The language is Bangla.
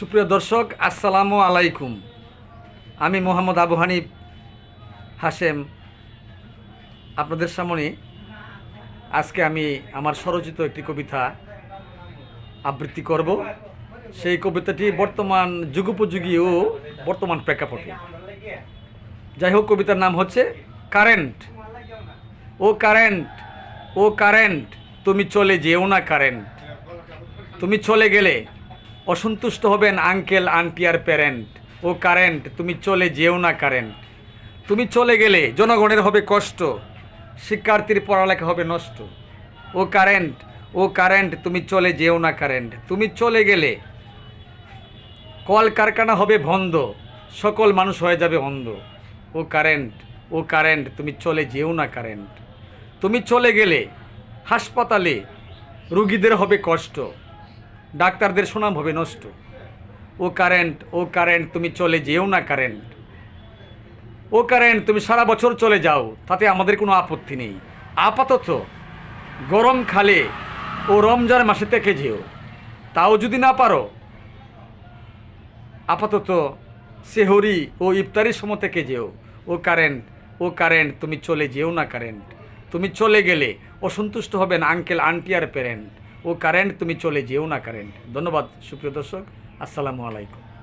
সুপ্রিয় দর্শক, আসসালামু আলাইকুম। আমি মোহাম্মদ আবু হানিফ হাশেম। আপনাদের সামনে আজকে আমি আমার স্বরচিত একটি কবিতা আবৃত্তি করব। সেই কবিতাটি বর্তমান যুগোপযোগী ও বর্তমান প্রেক্ষাপটে। যাই হোক, কবিতার নাম হচ্ছে কারেন্ট। ও কারেন্ট ও কারেন্ট, তুমি চলে যেও না কারেন্ট। তুমি চলে গেলে অসন্তুষ্ট হবেন আঙ্কেল, আন্টি আর প্যারেন্ট। ও কারেন্ট, তুমি চলে যেও না কারেন্ট। তুমি চলে গেলে জনগণের হবে কষ্ট, শিক্ষার্থীর পড়ালেখা হবে নষ্ট। ও কারেন্ট ও কারেন্ট, তুমি চলে যেও না কারেন্ট। তুমি চলে গেলে কল কারখানা হবে বন্ধ, সকল মানুষ হয়ে যাবে অন্ধ। ও কারেন্ট ও কারেন্ট, তুমি চলে যেও না কারেন্ট। তুমি চলে গেলে হাসপাতালে রুগীদের হবে কষ্ট। ডাক্তারদের সুনাম হবে নষ্ট। ও কারেন্ট ও কারেন্ট, তুমি চলে যেও না কারেন্ট। ও কারেন্ট, তুমি সারা বছর চলে যাও, তাতে আমাদের কোনো আপত্তি নেই। আপাতত গরম খালে ও রমজান মাসে থেকে যেও। তাও যদি না পারো, আপাতত সেহরি ও ইফতারির সময় থেকে যেও। ও কারেন্ট ও কারেন্ট, তুমি চলে যেও না কারেন্ট। তুমি চলে গেলে অসন্তুষ্ট হবেন আঙ্কেল, আন্টি আর প্যারেন্ট। ও কারেন্ট তুমি চলে যেও না কারেন্ট ধন্যবাদ সুপ্রিয় দর্শক। আসসালামু আলাইকুম।